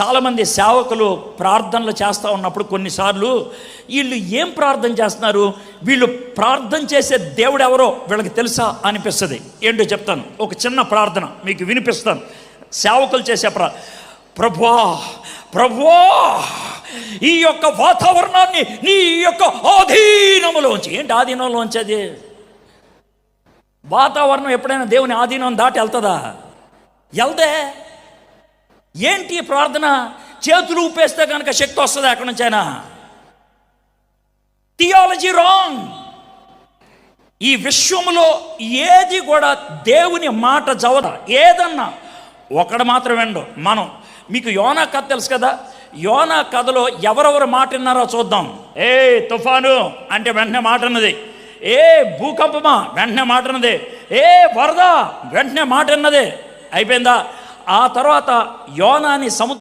చాలామంది సేవకులు ప్రార్థనలు చేస్తూ ఉన్నప్పుడు కొన్నిసార్లు వీళ్ళు ఏం ప్రార్థన చేస్తున్నారు? వీళ్ళు ప్రార్థన చేసే దేవుడు ఎవరో వీళ్ళకి తెలుసా అనిపిస్తుంది. ఏంటో చెప్తాను. ఒక చిన్న ప్రార్థన మీకు వినిపిస్తాను. సేవకులు చేసే ప్రా ప్రభువా ప్రభువా ఈ యొక్క వాతావరణాన్ని నీ యొక్క ఆధీనములోంచి ఏంటి ఆధీనంలోంచి అది? వాతావరణం ఎప్పుడైనా దేవుని ఆధీనం దాటి వెళ్తుందా? వెళ్తే ఏంటి ఈ ప్రార్థన? చేతులు ఊపేస్తే కనుక శక్తి వస్తుంది అక్కడి నుంచైనా? థియాలజీ రాంగ్ ఈ విశ్వములో ఏది కూడా దేవుని మాట జవద ఏదన్నా? ఒకడు మాత్రం విండు మనం. మీకు యోనా కథ తెలుసు కదా? యోనా కథలో ఎవరెవరు మాట విన్నారో చూద్దాం. ఏ తుఫాను? అంటే వెంటనే మాట ఉన్నది ఏ భూకంపమా? వెంటనే మాట ఉన్నది ఏ వరద? వెంటనే మాట ఉన్నది అయిపోయిందా? ఆ తర్వాత యోనాని సముద్ర